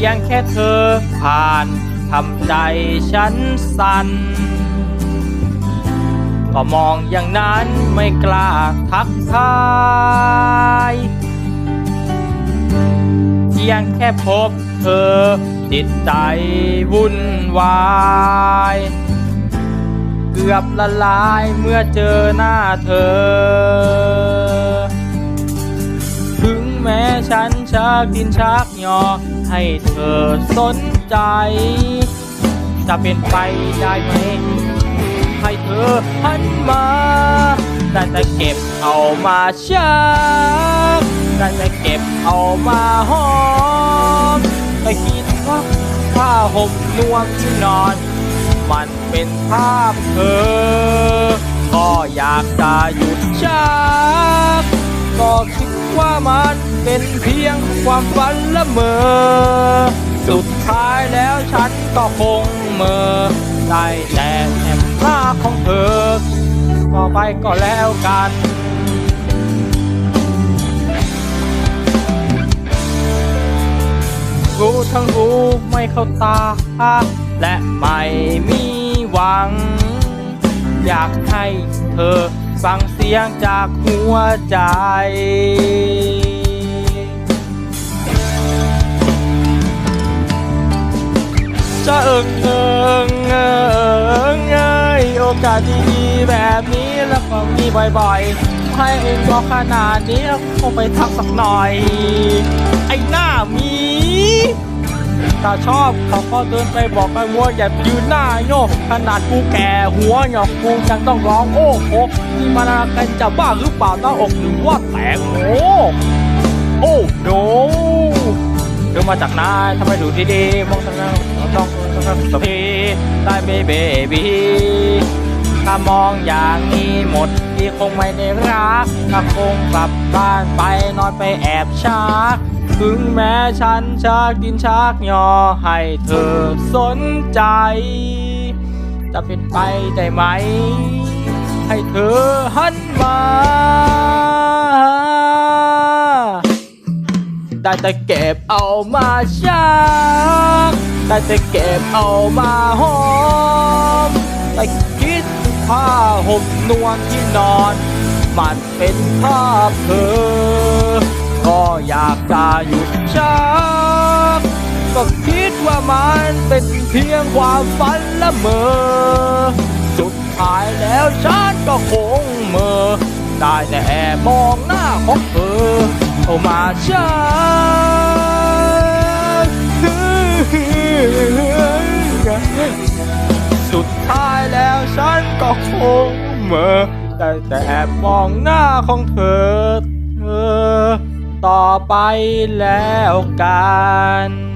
พียงแค่เธอผ่านทำใจฉันสั่นก็มองอย่างนั้นไม่กล้าทักทายเพียงแค่พบเธอจิตใจวุ่นวายเกือบละลายเมื่อเจอหน้าเธอ ถึงแม้ฉันชักดินชักหยอ ให้เธอสนใจ จะเป็นไปได้ไหม ให้เธอหันมาได้แต่เก็บเอามาชักได้แต่เก็บเอามาหอมแต่คิดว่าผ้าห่มนวมที่นอน มันเป็นภาพเธอ ก็อยากจะหยุดชักก็คิด ว่ามันเป็นเพียงความฝันละเมอ สุดท้ายแล้วฉันก็คงเมอได้แต่แอบหน้าของเธอก็ไปก็แล้วกันรู้ทั้งรู้ไม่เข้าตา และไม่มีหวัง อยากให้ เธอ ฟังเสียงจากหัวใจจะเอิงเอิงเอิงเอยโอกาสดีๆแบบนี้แล้วก็มีบ่อยๆ ให้เองบอกขนาดนี้คงไปทักสักหน่อย ไอ้หน้ามี ถ้าชอบเขาก็เดินไปบอกกันว่าอย่ายืนหน้าโยขนาดกูแก่หัวหยอกกูยังต้องร้องโอ้โหนี่มันอะไรกันจะบ้าหรือเปล่าหน้าอกหรือว่าแตกโอ้โอ้โนเธอมาจากไหนทำไมดูดีๆมองทางนั้นต้องต้องสพีได้เบเบบีถ้ามองอย่างนี้หมดที่คงไม่ได้รักถ้าคงกลับบ้านไปนอนไปแอบชัก ถึงแม้ฉันชักดินชักยอให้เธอสนใจ จะเป็นไปได้ไหม ให้เธอหันมา ได้แต่เก็บเอามาชัก ได้แต่เก็บเอามาหอมแต่คิดผ้าห่มนวลที่นอน มันเป็นภาพเธอ จะหยุดชักก็คิดว่ามันเป็นเพียงความฝันละเมอ สุดท้ายแล้วฉันก็คงเมอ ได้แต่แอบมองหน้าของเธอเข้ามาชักสุดท้ายแล้วฉันก็คงเมอได้แต่แอบมองหน้าของเธอเธอ ต่อไปแล้วกัน